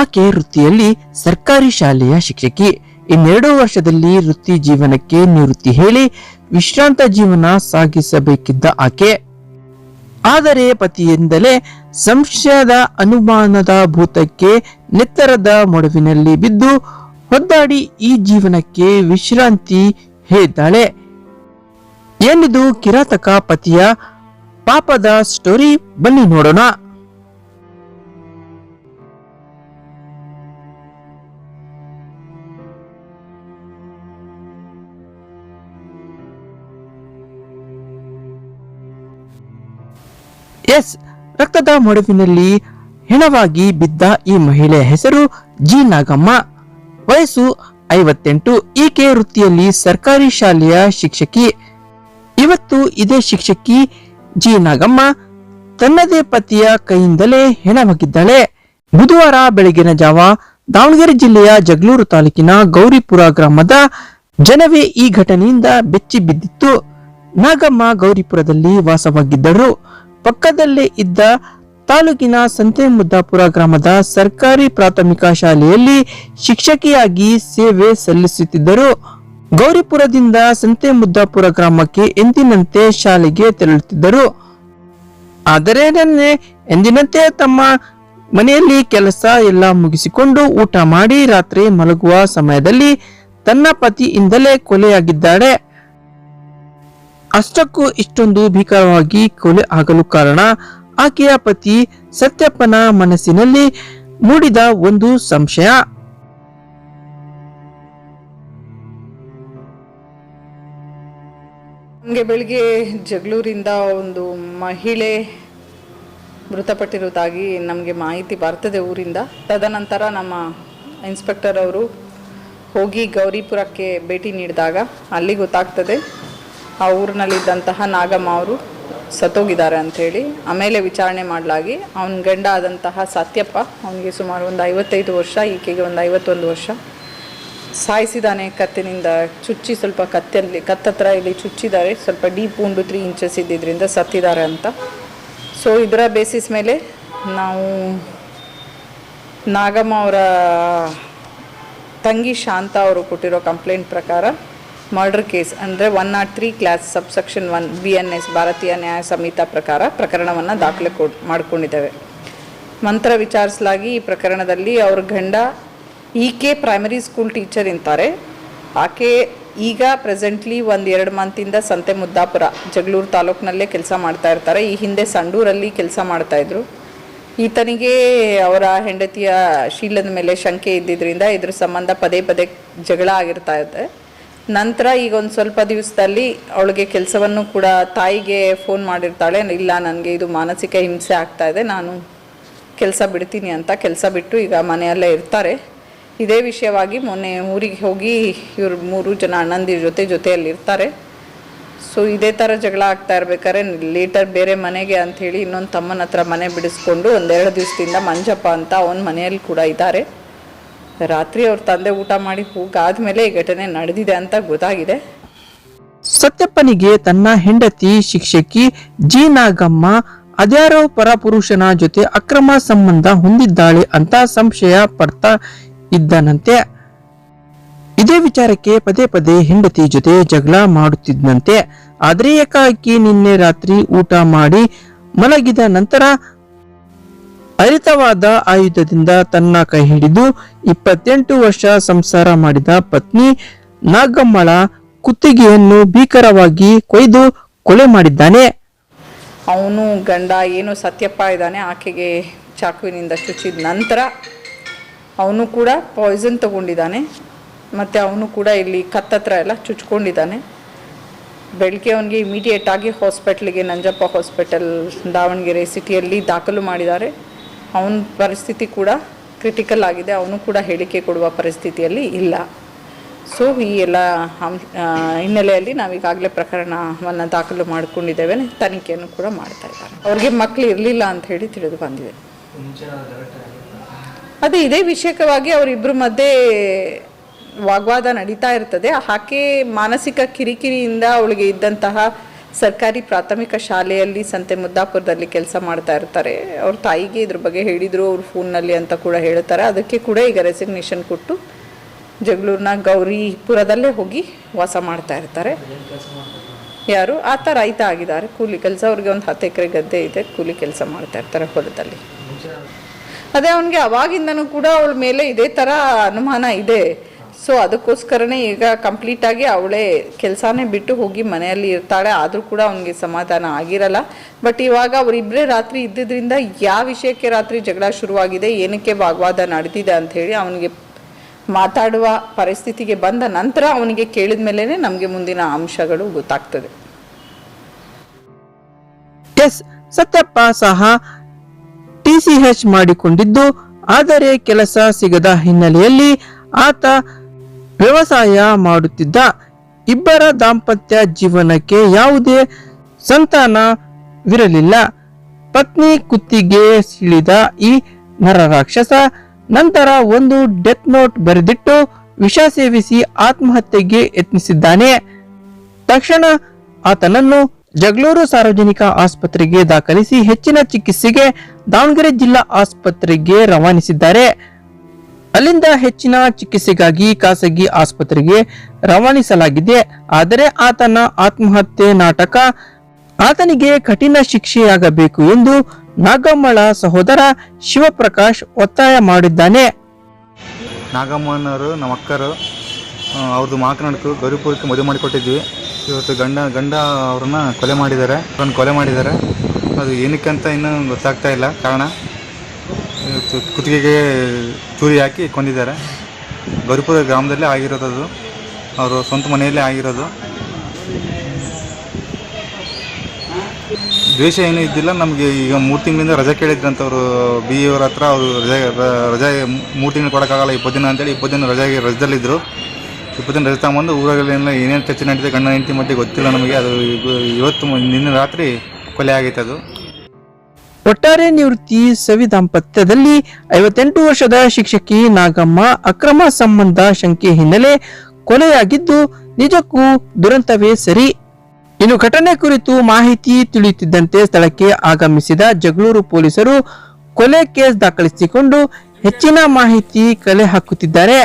ಆಕೆ ವೃತ್ತಿಯಲ್ಲಿ ಸರ್ಕಾರಿ ಶಾಲೆಯ ಶಿಕ್ಷಕಿ. ಇನ್ನೆರಡು ವರ್ಷದಲ್ಲಿ ವೃತ್ತಿ ಜೀವನಕ್ಕೆ ನಿವೃತ್ತಿ ಹೇಳಿ ವಿಶ್ರಾಂತ ಜೀವನ ಸಾಗಿಸಬೇಕಿದ್ದ ಆಕೆ. ಆದರೆ ಪತಿಯಿಂದಲೇ ಸಂಶಯದ ಅನುಮಾನದ ಭೂತಕ್ಕೆ ನೆತ್ತರದ ಮೊಡವಿನಲ್ಲಿ ಬಿದ್ದು ಒದ್ದಾಡಿ ಈ ಜೀವನಕ್ಕೆ ವಿಶ್ರಾಂತಿ ಹೇಳಿದ್ದಾಳೆ. ಏನಿದು ಕಿರಾತಕ ಪತಿಯ ಪಾಪದ ಸ್ಟೋರಿ ಬನ್ನಿ ನೋಡೋಣ. ಎಸ್, ರಕ್ತದ ಮಡುವಿನಲ್ಲಿ ಹೆಣವಾಗಿ ಬಿದ್ದ ಈ ಮಹಿಳೆ ಹೆಸರು ಜಿ ನಾಗಮ್ಮ. ವಯಸ್ಸು ಐವತ್ತೆಂಟು, ಈಕೆ ವೃತ್ತಿಯಲ್ಲಿ ಸರ್ಕಾರಿ ಶಾಲೆಯ ಶಿಕ್ಷಕಿ. ಇವತ್ತು ಇದೇ ಶಿಕ್ಷಕಿ ಜಿ ನಾಗಮ್ಮ. ತನ್ನದೇ ಪತಿಯ ಕೈಯಿಂದಲೇ ಹೆಣವಾಗಿದ್ದಾಳೆ ಬುಧವಾರ ಬೆಳಗಿನ ಜಾವ ದಾವಣಗೆರೆ ಜಿಲ್ಲೆಯ ಜಗಳೂರು ತಾಲೂಕಿನ ಗೌರಿಪುರ ಗ್ರಾಮದ ಜನವೇ ಈ ಘಟನೆಯಿಂದ ಬೆಚ್ಚಿ ಬಿದ್ದಿತ್ತು ನಾಗಮ್ಮ ಗೌರಿಪುರದಲ್ಲಿ ವಾಸವಾಗಿದ್ದರು. ಪಕ್ಕದಲ್ಲೇ ಇದ್ದ ತಾಲೂಕಿನ ಸಂತೆಮುದ್ದಾಪುರ ಗ್ರಾಮದ ಸರ್ಕಾರಿ ಪ್ರಾಥಮಿಕ ಶಾಲೆಯಲ್ಲಿ ಶಿಕ್ಷಕಿಯಾಗಿ ಸೇವೆ ಸಲ್ಲಿಸುತ್ತಿದ್ದರು. ಗೌರಿಪುರದಿಂದ ಸಂತೆಮುದ್ದಾಪುರ ಗ್ರಾಮಕ್ಕೆ ಎಂದಿನಂತೆ ಶಾಲೆಗೆ ತೆರಳುತ್ತಿದ್ದರು. ಆದರೆ ನನ್ನೆ ಎಂದಿನಂತೆ ತಮ್ಮ ಮನೆಯಲ್ಲಿ ಕೆಲಸ ಎಲ್ಲ ಮುಗಿಸಿಕೊಂಡು ಊಟ ಮಾಡಿ ರಾತ್ರಿ ಮಲಗುವ ಸಮಯದಲ್ಲಿ ತನ್ನ ಪತಿಯಿಂದಲೇ ಕೊಲೆಯಾಗಿದ್ದಾಳೆ. ಅಷ್ಟಕ್ಕೂ ಇಷ್ಟೊಂದು ಭೀಕರವಾಗಿ ಕೊಲೆ ಆಗಲು ಕಾರಣ ಆಕೆಯ ಪತಿ ಸತ್ಯಪ್ಪನ ಮನಸ್ಸಿನಲ್ಲಿ ಮೂಡಿದ ಒಂದು ಸಂಶಯ. ನಮಗೆ ಬೆಳಿಗ್ಗೆ ಜಗಳೂರಿಂದ ಒಂದು ಮಹಿಳೆ ಮೃತಪಟ್ಟಿರುವುದಾಗಿ ನಮಗೆ ಮಾಹಿತಿ ಬರ್ತದೆ ಊರಿಂದ. ತದನಂತರ ನಮ್ಮ ಇನ್ಸ್ಪೆಕ್ಟರ್ ಅವರು ಹೋಗಿ ಗೌರಿಪುರಕ್ಕೆ ಭೇಟಿ ನೀಡಿದಾಗ ಅಲ್ಲಿ ಗೊತ್ತಾಗ್ತದೆ. ಆ ಊರಿನಲ್ಲಿದ್ದಂತಹ ನಾಗಮ್ಮ ಅವರು ಸತ್ತೋಗಿದ್ದಾರೆ ಅಂಥೇಳಿ ಆಮೇಲೆ ವಿಚಾರಣೆ ಮಾಡಲಾಗಿ ಅವನ ಗಂಡ ಆದಂತಹ ಸತ್ಯಪ್ಪ ಅವನಿಗೆ ಸುಮಾರು ಒಂದು ಐವತ್ತೈದು ವರ್ಷ, ಈಕೆಗೆ ಒಂದು ಐವತ್ತೊಂದು ವರ್ಷ. ಸಾಯಿಸಿದಾನೆ ಕತ್ತಿನಿಂದ, ಚುಚ್ಚಿ ಸ್ವಲ್ಪ ಕತ್ತಲ್ಲಿ, ಕತ್ತತ್ರ ಇಲ್ಲಿ ಚುಚ್ಚಿದ್ದಾರೆ, ಸ್ವಲ್ಪ ಡೀಪ್ ಉಂಡು ತ್ರೀ ಇಂಚಸ್ ಇದ್ದಿದ್ದರಿಂದ ಸತ್ತಿದ್ದಾರೆ ಅಂತ. ಸೊ ಇದರ ಬೇಸಿಸ್ ಮೇಲೆ ನಾವು ನಾಗಮ್ಮ ಅವರ ತಂಗಿ ಶಾಂತ ಅವರು ಕೊಟ್ಟಿರೋ ಕಂಪ್ಲೇಂಟ್ ಪ್ರಕಾರ ಮರ್ಡರ್ ಕೇಸ್ ಅಂದರೆ one not three clause subsection one B N S Bharatiya Nyaya Sanhita ಪ್ರಕಾರ ಪ್ರಕರಣವನ್ನು ದಾಖಲೆ ಕೊ ಮಾಡಿಕೊಂಡಿದ್ದೇವೆ. ಮಂತ್ರ ವಿಚಾರಿಸಲಾಗಿ ಈ ಪ್ರಕರಣದಲ್ಲಿ ಅವ್ರ ಗಂಡ ಈಕೆ ಪ್ರೈಮರಿ ಸ್ಕೂಲ್ ಟೀಚರ್ ಇಂತಾರೆ. ಆಕೆ ಈಗ ಪ್ರೆಸೆಂಟ್ಲಿ ಒಂದು ಎರಡು ಮಂತಿಂದ ಸಂತೆ ಮುದ್ದಾಪುರ, ಜಗಳೂರು ತಾಲೂಕಿನಲ್ಲೇ ಕೆಲಸ ಮಾಡ್ತಾ ಇರ್ತಾರೆ. ಈ ಹಿಂದೆ ಸಂಡೂರಲ್ಲಿ ಕೆಲಸ ಮಾಡ್ತಾಯಿದ್ರು ಈತನಿಗೆ ಅವರ ಹೆಂಡತಿಯ ಶೀಲದ ಮೇಲೆ ಶಂಕೆ ಇದ್ದಿದ್ದರಿಂದ ಇದ್ರ ಸಂಬಂಧ ಪದೇ ಪದೇ ಜಗಳ ಆಗಿರ್ತಾ ಇದೆ. ನಂತರ ಈಗ ಒಂದು ಸ್ವಲ್ಪ ದಿವಸದಲ್ಲಿ ಅವಳಿಗೆ ಕೆಲಸವನ್ನು ಕೂಡ ತಾಯಿಗೆ ಫೋನ್ ಮಾಡಿರ್ತಾಳೆ. ಇಲ್ಲ, ನನಗೆ ಇದು ಮಾನಸಿಕ ಹಿಂಸೆ ಆಗ್ತಾ ಇದೆ. ನಾನು ಕೆಲಸ ಬಿಡ್ತೀನಿ ಅಂತ ಕೆಲಸ ಬಿಟ್ಟು ಈಗ ಮನೆಯಲ್ಲೇ ಇರ್ತಾರೆ. ಇದೇ ವಿಷಯವಾಗಿ ಮೊನ್ನೆ ಊರಿಗೆ ಹೋಗಿ ಇವ್ರು ಮೂರು ಜನ ಅಣ್ಣಂದಿರ ಜೊತೆ ಜೊತೆಯಲ್ಲಿ ಇರ್ತಾರೆ. ಸೊ ಇದೇ ಥರ ಜಗಳ ಆಗ್ತಾ ಇರ್ಬೇಕಾದ್ರೆ ಲೇಟರ್ ಬೇರೆ ಮನೆಗೆ ಅಂಥೇಳಿ ಇನ್ನೊಂದು ತಮ್ಮನ ಹತ್ರ ಮನೆ ಬಿಡಿಸ್ಕೊಂಡು ಒಂದೆರಡು ದಿವಸದಿಂದ ಮಂಜಪ್ಪ ಅಂತ ಅವನ ಮನೆಯಲ್ಲಿ ಕೂಡ ಇದ್ದಾರೆ. ರಾತ್ರಿ ಅವ್ರ ತಂದೆ ಊಟ ಮಾಡಿ ಹೋಗಾದ್ಮೇಲೆ ಈ ಘಟನೆ ನಡೆದಿದೆ ಅಂತ ಗೊತ್ತಾಗಿದೆ. ಸತ್ಯಪ್ಪನಿಗೆ ತನ್ನ ಹೆಂಡತಿ ಶಿಕ್ಷಕಿ ಜಿ ನಾಗಮ್ಮ ಅದ್ಯಾರೋ ಪರಪುರುಷನ ಜೊತೆ ಅಕ್ರಮ ಸಂಬಂಧ ಹೊಂದಿದ್ದಾಳೆ ಅಂತ ಸಂಶಯ ಪಡ್ತಾ ಇದ್ದನಂತೆ. ಇದೇ ವಿಚಾರಕ್ಕೆ ಪದೇ ಪದೇ ಹೆಂಡತಿ ಜೊತೆ ಜಗಳ ಮಾಡುತ್ತಿದ್ದಂತೆ ಆದ್ರೆ ಏಕಾಕಿ ನಿನ್ನೆ ರಾತ್ರಿ ಊಟ ಮಾಡಿ ಮಲಗಿದ ನಂತರ ಹರಿತವಾದ ಆಯುಧದಿಂದ ತನ್ನ ಕೈ ಹಿಡಿದು ಇಪ್ಪತ್ತೆಂಟು ವರ್ಷ ಸಂಸಾರ ಮಾಡಿದ ಪತ್ನಿ ನಾಗಮ್ಮಳ ಕುತ್ತಿಗೆಯನ್ನು ಭೀಕರವಾಗಿ ಕೊಯ್ದು ಕೊಲೆ ಮಾಡಿದ್ದಾನೆ. ಅವನು ಗಂಡ ಏನು ಸತ್ಯಪ್ಪ ಇದ್ದಾನೆ, ಆಕೆಗೆ ಚಾಕುವಿನಿಂದ ಚುಚ್ಚಿದ ನಂತರ ಅವನು ಕೂಡ ಪಾಯ್ಸನ್ ತಗೊಂಡಿದ್ದಾನೆ. ಮತ್ತು ಅವನು ಕೂಡ ಇಲ್ಲಿ ಕತ್ತತ್ರ ಎಲ್ಲ ಚುಚ್ಕೊಂಡಿದ್ದಾನೆ. ಬೆಳಗ್ಗೆ ಅವನಿಗೆ ಇಮಿಡಿಯೇಟ್ ಆಗಿ ಹಾಸ್ಪಿಟ್ಲಿಗೆ ನಂಜಪ್ಪ ಹಾಸ್ಪಿಟಲ್ ದಾವಣಗೆರೆ ಸಿಟಿಯಲ್ಲಿ ದಾಖಲು ಮಾಡಿದ್ದಾರೆ. ಅವನ ಪರಿಸ್ಥಿತಿ ಕೂಡ ಕ್ರಿಟಿಕಲ್ ಆಗಿದೆ. ಅವನು ಕೂಡ ಹೇಳಿಕೆ ಕೊಡುವ ಪರಿಸ್ಥಿತಿಯಲ್ಲಿ ಇಲ್ಲ. ಸೊ ಈ ಎಲ್ಲ ಹಿನ್ನೆಲೆಯಲ್ಲಿ ನಾವೀಗಾಗಲೇ ಪ್ರಕರಣವನ್ನು ದಾಖಲು ಮಾಡಿಕೊಂಡಿದ್ದೇವೆ. ತನಿಖೆಯನ್ನು ಕೂಡ ಮಾಡ್ತಾ ಇದ್ದಾರೆ. ಅವ್ರಿಗೆ ಮಕ್ಕಳು ಇರಲಿಲ್ಲ ಅಂತ ಹೇಳಿ ತಿಳಿದು ಬಂದಿದೆ. ಅದೇ ಇದೇ ವಿಷಯಕವಾಗಿ ಅವರಿಬ್ಬರ ಮಧ್ಯೆ ವಾಗ್ವಾದ ನಡೀತಾ ಇರ್ತದೆ. ಆಕೆ ಮಾನಸಿಕ ಕಿರಿಕಿರಿಯಿಂದ ಅವಳಿಗೆ ಇದ್ದಂತಹ ಸರ್ಕಾರಿ ಪ್ರಾಥಮಿಕ ಶಾಲೆಯಲ್ಲಿ ಸಂತೆ ಮುದ್ದಾಪುರದಲ್ಲಿ ಕೆಲಸ ಮಾಡ್ತಾ ಇರ್ತಾರೆ. ಅವ್ರ ತಾಯಿಗೆ ಇದ್ರ ಬಗ್ಗೆ ಹೇಳಿದರು, ಅವ್ರ ಫೋನ್ನಲ್ಲಿ ಅಂತ ಕೂಡ ಹೇಳ್ತಾರೆ. ಅದಕ್ಕೆ ಕೂಡ ಈಗ ರೆಸಿಗ್ನೇಷನ್ ಕೊಟ್ಟು ಜಗಳೂರಿನ ಗೌರಿಪುರದಲ್ಲೇ ಹೋಗಿ ವಾಸ ಮಾಡ್ತಾ ಇರ್ತಾರೆ. ಯಾರು? ಆ ಥರ ರೈತ ಆಗಿದ್ದಾರೆ. ಕೂಲಿ ಕೆಲಸ ಅವ್ರಿಗೆ ಒಂದು ಹತ್ತು ಎಕರೆ ಗದ್ದೆ ಇದೆ, ಕೂಲಿ ಕೆಲಸ ಮಾಡ್ತಾ ಇರ್ತಾರೆ ಹೊಲದಲ್ಲಿ. ಅದೇ ಅವನಿಗೆ ಅವಾಗಿಂದನೂ ಕೂಡ ಅವಳ ಮೇಲೆ ಇದೇ ಥರ ಅನುಮಾನ ಇದೆ. ಸೊ ಅದಕ್ಕೋಸ್ಕರನೇ ಈಗ ಕಂಪ್ಲೀಟ್ ಆಗಿ ಅವಳೇ ಕೆಲಸನೇ ಬಿಟ್ಟು ಹೋಗಿ ಮನೆಯಲ್ಲಿ ಇರ್ತಾಳೆ. ಆದರೂ ಕೂಡ ಅವನಿಗೆ ಸಮಾಧಾನ ಆಗಿರಲ್ಲ. ಬಟ್ ಇವಾಗ ಅವರಿಬ್ಬರೇ ರಾತ್ರಿ ಇದ್ದಿದ್ರಿಂದ ಯಾವ ವಿಷಯಕ್ಕೆ ರಾತ್ರಿ ಜಗಳ ಶುರುವಾಗಿದೆ, ಏನಕ್ಕೆ ವಾಗ್ವಾದ ನಡೆದಿದೆ ಅಂತ ಹೇಳಿ ಅವನಿಗೆ ಮಾತಾಡುವ ಪರಿಸ್ಥಿತಿಗೆ ಬಂದ ನಂತರ ಅವನಿಗೆ ಕೇಳಿದ ಮೇಲೇ ನಮಗೆ ಮುಂದಿನ ಅಂಶಗಳು ಗೊತ್ತಾಗ್ತದೆ. ಎಸ್ ಸತ್ಯಪ್ಪ ಸಹ ಟಿಸಿಎಚ್ ಮಾಡಿಕೊಂಡಿದ್ದು. ಆದರೆ ಕೆಲಸ ಸಿಗದ ಹಿನ್ನೆಲೆಯಲ್ಲಿ ಆತ ವ್ಯವಸಾಯ ಮಾಡುತ್ತಿದ್ದ ಇಬ್ಬರ ದಾಂಪತ್ಯ ಜೀವನಕ್ಕೆ ಯಾವುದೇ ಸಂತಾನವಿರಲಿಲ್ಲ ಪತ್ನಿ ಕುತ್ತಿಗೆ ಸಿಳಿದ ಈ ನರರಾಕ್ಷಸ ನಂತರ ಒಂದು ಡೆತ್ ನೋಟ್ ಬರೆದಿಟ್ಟು ವಿಷ ಸೇವಿಸಿ ಆತ್ಮಹತ್ಯೆಗೆ ಯತ್ನಿಸಿದ್ದಾನೆ. ತಕ್ಷಣ ಆತನನ್ನು ಜಗಳೂರು ಸಾರ್ವಜನಿಕ ಆಸ್ಪತ್ರೆಗೆ ದಾಖಲಿಸಿ ಹೆಚ್ಚಿನ ಚಿಕಿತ್ಸೆಗೆ ದಾವಣಗೆರೆ ಜಿಲ್ಲಾ ಆಸ್ಪತ್ರೆಗೆ ರವಾನಿಸಿದ್ದಾರೆ. ಅಲ್ಲಿಂದ ಹೆಚ್ಚಿನ ಚಿಕಿತ್ಸೆಗಾಗಿ ಖಾಸಗಿ ಆಸ್ಪತ್ರೆಗೆ ರವಾನಿಸಲಾಗಿದೆ. ಆದರೆ ಆತನ ಆತ್ಮಹತ್ಯೆ ನಾಟಕ ಆತನಿಗೆ ಕಠಿಣ ಶಿಕ್ಷೆಯಾಗಬೇಕು ಎಂದು ನಾಗಮ್ಮಳ ಸಹೋದರ ಶಿವಪ್ರಕಾಶ್ ಒತ್ತಾಯ ಮಾಡಿದ್ದಾನೆ. ನಾಗಮ್ಮನವರು ನಮ್ಮ ಅಕ್ಕರು ಅವ್ರದ್ದು ಮಾತನಾಡ್ಕು ಗೌರಿಪುರಕ್ಕೆ ಮದುವೆ ಮಾಡಿಕೊಟ್ಟಿದ್ವಿ. ಇವತ್ತು ಗಂಡ ಗಂಡ ಅವ್ರನ್ನ ಕೊಲೆ ಮಾಡಿದ್ದಾರೆ. ಅವ್ರನ್ನ ಕೊಲೆ ಮಾಡಿದ್ದಾರೆ. ಅದು ಏನಕ್ಕೆ ಅಂತ ಇನ್ನೂ ಗೊತ್ತಾಗ್ತಾ ಇಲ್ಲ. ಕಾರಣ? ಕುತ್ತಿಗೆಗೆ ಚೂರಿ ಹಾಕಿ ಕೊಂದಿದ್ದಾರೆ ಗೌರಿಪುರ ಗ್ರಾಮದಲ್ಲೇ ಆಗಿರೋದು ಅವರು ಸ್ವಂತ ಮನೆಯಲ್ಲೇ ಆಗಿರೋದು. ದ್ವೇಷ ಏನೂ ಇದ್ದಿಲ್ಲ. ನಮಗೆ ಈಗ ಮೂರು ತಿಂಗಳಿಂದ ರಜೆ ಕೇಳಿದ್ರಂತ ಅವರು ಬಿ ಅವ್ರ ಹತ್ರ ಅವರು ರಜೆ, ರಜಾ ಮೂರು ತಿಂಗಳು ಕೊಡೋಕ್ಕಾಗಲ್ಲ, ಇಪ್ಪತ್ತು ದಿನ ಅಂತೇಳಿ ಇಪ್ಪತ್ತು ದಿನ ರಜಾಗೆ ರಜದಲ್ಲಿದ್ದರು ಇಪ್ಪತ್ತು ದಿನ ರಜೆ ತಗೊಂಬಂದು ಊರಲ್ಲೆಲ್ಲ ಏನೇನು ಚರ್ಚೆ ನಡೀತಿದೆ, ಗಂಡ ಹೆಂಡತಿ ಮಧ್ಯೆ ಗೊತ್ತಿಲ್ಲ ನಮಗೆ. ಅದು ಇವತ್ತು, ನಿನ್ನೆ ರಾತ್ರಿ ಕೊಲೆ ಆಗೈತೆ ಅದು. ಒಟ್ಟಾರೆ ನಿವೃತ್ತಿ ಸವಿ ದಾಂಪತ್ಯದಲ್ಲಿ ಐವತ್ತೆಂಟು ವರ್ಷದ ಶಿಕ್ಷಕಿ ನಾಗಮ್ಮ ಅಕ್ರಮ ಸಂಬಂಧ ಶಂಕೆ ಹಿನ್ನೆಲೆ ಕೊಲೆಯಾಗಿದ್ದು ನಿಜಕ್ಕೂ ದುರಂತವೇ ಸರಿ. ಇನ್ನು ಘಟನೆ ಕುರಿತು ಮಾಹಿತಿ ತಿಳಿಯುತ್ತಿದ್ದಂತೆ ಸ್ಥಳಕ್ಕೆ ಆಗಮಿಸಿದ ಜಗಳೂರು ಪೊಲೀಸರು ಕೊಲೆ ಕೇಸ್ ದಾಖಲಿಸಿಕೊಂಡು ಹೆಚ್ಚಿನ ಮಾಹಿತಿ ಕಲೆ ಹಾಕುತ್ತಿದ್ದಾರೆ.